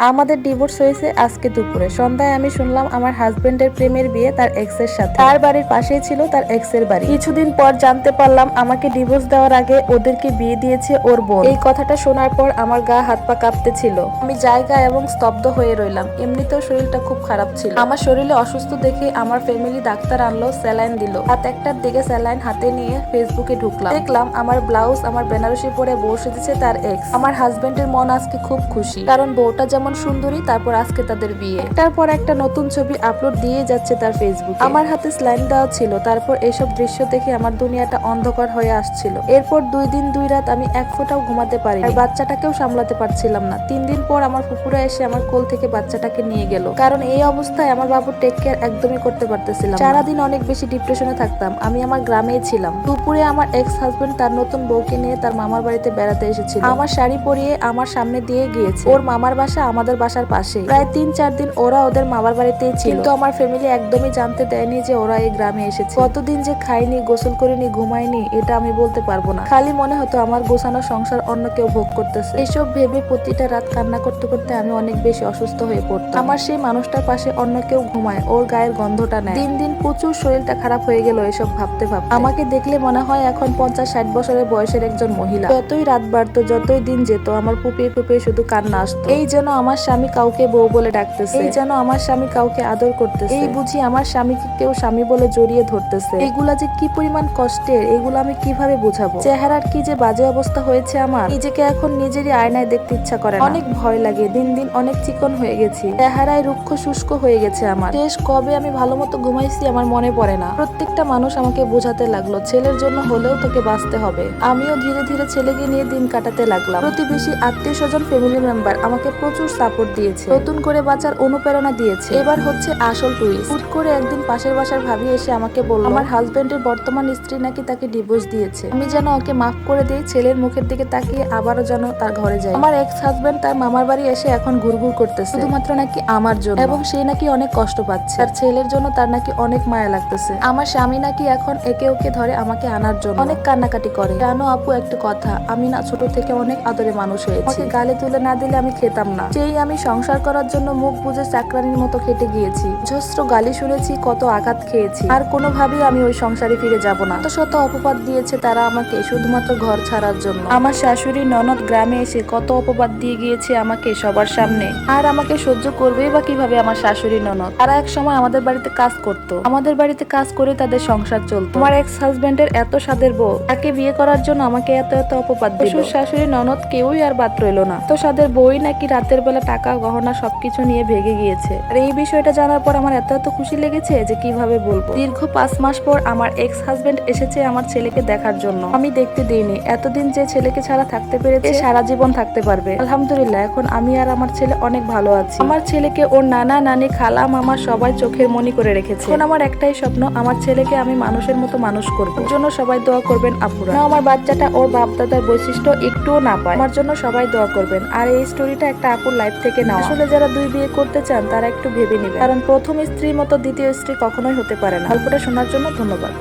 আমাদের ডিভোর্স হয়েছে আজকে দুপুরে। সন্ধ্যায় আমি শুনলাম আমার হাজবেন্ডের প্রেমের বিয়ে তার এক্সের সাথে। তার বাড়ির পাশেই ছিল তার এক্সের বাড়ি। কিছুদিন পর জানতে পারলাম আমাকে ডিভোর্স দেওয়ার আগে ওদেরকে বিয়ে দিয়েছে ওর বোন। এই কথাটা শোনার পর আমার গা হাত পা কাঁপতে ছিল। আমি জায়গা এবং স্তব্ধ হয়ে রইলাম। এমনিতেও শরীরটা খুব খারাপ ছিল। আমার শরীরে অসুস্থ দেখে আমার ফ্যামিলি ডাক্তার আনলো স্যালাইন দিল। রাত একটার দিকে স্যালাইন হাতে নিয়ে ফেসবুকে ঢুকলাম। দেখলাম আমার ব্লাউজ আমার বেনারসি পরে বসে দিচ্ছে তার এক্স আমার হাজবেন্ডের মন আজকে খুব খুশি। কারণ বউটা যেমন সুন্দরী, তারপর আজকে তাদের বিয়ে। একটার পর একটা নতুন ছবি আপলোড দিয়ে যাচ্ছে তার ফেসবুক আমার হাতে স্লাইন দেওয়া ছিল, তারপর এসব দৃশ্য দেখে আমার দুনিয়াটা অন্ধকার হয়ে আসছিল। এরপর দুই দিন, দুই রাত আমি এক ফোঁটাও ঘুমাতে পারি আর বাচ্চাটাকেও সামলাতে পারছিলাম না। তিন দিন পর আমার ফুপুরা এসে আমার কোল থেকে বাচ্চাটাকে নিয়ে গেল। কারণ এই অবস্থায় আমার বাবুর টেক কেয়ার একদমই করতে পারতেছিলাম। সারাদিন অনেক বেশি ডিপ্রেশনে থাকতাম। আমি আমার গ্রামেই ছিলাম। দুপুরে আমার এক্স হাজবেন্ড তার নতুন বউকে নিয়ে তার মামার বাড়িতে বেড়াতে এসেছিল। আমার শাড়ি পরিয়ে আমার সামনে দিয়ে গিয়েছে। ওর মামার বাসা আমাদের বাসার পাশে। প্রায় তিন, চার দিন ওরা ওদের মামার বাড়িতেই ছিল। কিন্তু আমার ফ্যামিলি একদমই জানতে দেয়নি যে ওরা এই গ্রামে এসেছে। কতদিন যে খাইনি গোসল করিনি ঘুমাইনি এটা আমি বলতে পারব না। খালি মনে হতো আমার গোছানো সংসার অন্য কেউ ভোগ করতেছে। এইসব ভেবে প্রতিটা রাত কান্না করতে করতে আমি অনেক বেশি অসুস্থ হয়ে পড়তাম। আমার সেই মানুষটার পাশে অন্য কেউ ঘুমায়, ওর গায়ের গন্ধটা নেয়। দিন দিন প্রচুর শরীরটা খারাপ হয়ে গেল এসব ভাবতে ভাবতে। আমাকে দেখলে মনে হয় এখন পঞ্চাশ, ষাট বছরের বয়সের একজন মহিলা। যতই রাত বাড়তো, যতই দিন যেত, আমার পুপিয়ে পুপিয়ে শুধু কান্না আসতো। এই যেন আমার স্বামী কাউকে বউ বলে ডাকতেছে। এই যেন আমার স্বামী কাউকে আদর করতেছে। এই বুঝি আমার স্বামীকে কেউ স্বামী বলে জড়িয়ে ধরতেছে। এগুলা যে কি পরিমাণ কষ্টের এগুলো আমি কীভাবে বুঝাবো? চেহারার কি যে বাজে অবস্থা হয়েছে আমার নিজেকে এখন নিজেরই আয়নায় দেখতে ইচ্ছা করে অনেক ভয় লাগে দিন দিন অনেক চিকন হয়ে গেছি। চেহারায় রুক্ষ শুষ্ক হয়ে গেছে আমার। শেষ কবে আমি ভালো মতো ঘুমাইছি আমার মনে পড়ে না। প্রত্যেকটা মানুষ আমাকে বোঝাতে লাগল ছেলের জন্য হলেও তোকে বাঁচতে হবে। আমিও ধীরে ধীরে ছেলেকে নিয়ে দিন কাটাতে লাগলাম। প্রতিবেশী আত্মীয় স্বজন ফ্যামিলি মেম্বার আমাকে প্রচুর সাপোর্ট দিয়েছে। নতুন করে বাঁচার অনুপ্রেরণা দিয়েছে। এবার হচ্ছে আসল টুইস্ট হুট করে একদিন পাশের বাসার ভাবি এসে আমাকে বলল, আমার হাজবেন্ডের বর্তমান স্ত্রী নাকি তাকে ডিভোর্স দিয়েছে। আমি যেন ওকে মাফ করে দিই, ছেলের মুখের দিকে তাকিয়ে আবারও যেন তার ঘরে যায় আমার এক্স হাজবেন্ড তার মামার বাড়ি এসে এখন ঘুরঘুর করতেছে। শুধুমাত্র নাকি আমার জন্য। এবং সে নাকি অনেক কষ্ট পাচ্ছে। তার ছেলের জন্য তার নাকি অনেক মায়া লাগতেছে। আমার স্বামী নাকি এখন একে ওকে ধরে আমাকে আনার জন্য। অনেক কান্নাকাটি করে। জানো আপু, একটা কথা। আমি না ছোট থেকে অনেক আদরে মানুষ হয়েছি। গালে তুলে না দিলে আমি খেতাম না। যেই আমি সংসার করার জন্য মুখ বুঝে চাকরানির মতো খেটে গিয়েছি। ঝস্ত্র গালি শুনেছি, কত আঘাত খেয়েছি। আর কোনোভাবেই আমি ওই সংসারে ফিরে যাব না। তো শত অপবাদ দিয়েছে তারা আমাকে শুধুমাত্র ঘর ছাড়ার জন্য। আমার শাশুড়ি ননদ গ্রামে এসে কত অপবাদ দিয়ে গিয়েছে আমাকে সবার সামনে। আর আমাকে সহ্য করবেই বা কীভাবে আমার শাশুড়ি ননদ? তারা এক সময় আমাদের বাড়িতে কাজ করত। আমাদের বাড়িতে কাজ করে তাদের সংসার চলতো। আমার এক্স হাজবেন্ডের এত স্বাদের বউ, তাকে বিয়ে করার জন্য আমাকে এত এত অপবাদ দিল। শাশুড়ি ননদ কেউই আর বাদ রইল না। তো স্বাদের বই নাকি রাতের বেলা টাকা, গহনা সবকিছু নিয়ে ভেগে গিয়েছে। আর এই বিষয়টা জানার পর আমার এত এত খুশি লেগেছে যে কীভাবে বলব? দীর্ঘ পাঁচ মাস পর আমার এক্স হাজবেন্ড এসেছে আমার ছেলেকে দেখার জন্য। আমি দেখতে দিইনি। এতদিন যে ছেলেকে ছাড়া থাকতে পেরেছে সারা জীবন থাকতে পারবে। আলহামদুলিল্লাহ, এখন আমি আর আমার ছেলে অনেক ভালো আছি। আমার ছেলেকে ওর নানা, নানি, খালা, মামা সবাই চোখের মনি করে রেখেছে। এখন আমার একটাই স্বপ্ন, আমার ছেলেকে আমি মানুষের মতো মানুষ করব। জন্য সবাই দোয়া করবেন আপুরা। আমার বাচ্চাটা ওর বাপ দাদার বৈশিষ্ট্য একটুও না পায়। আমার জন্য সবাই দোয়া করবেন। আর এই স্টোরিটা একটা আপুর লাইফ থেকে না আসলে যারা দুই বিয়ে করতে চান, তারা একটু ভেবে নেবেন। কারণ প্রথম স্ত্রীর মতো দ্বিতীয় স্ত্রী কখনোই হতে পারে না। গল্পটা শোনার জন্য ধন্যবাদ।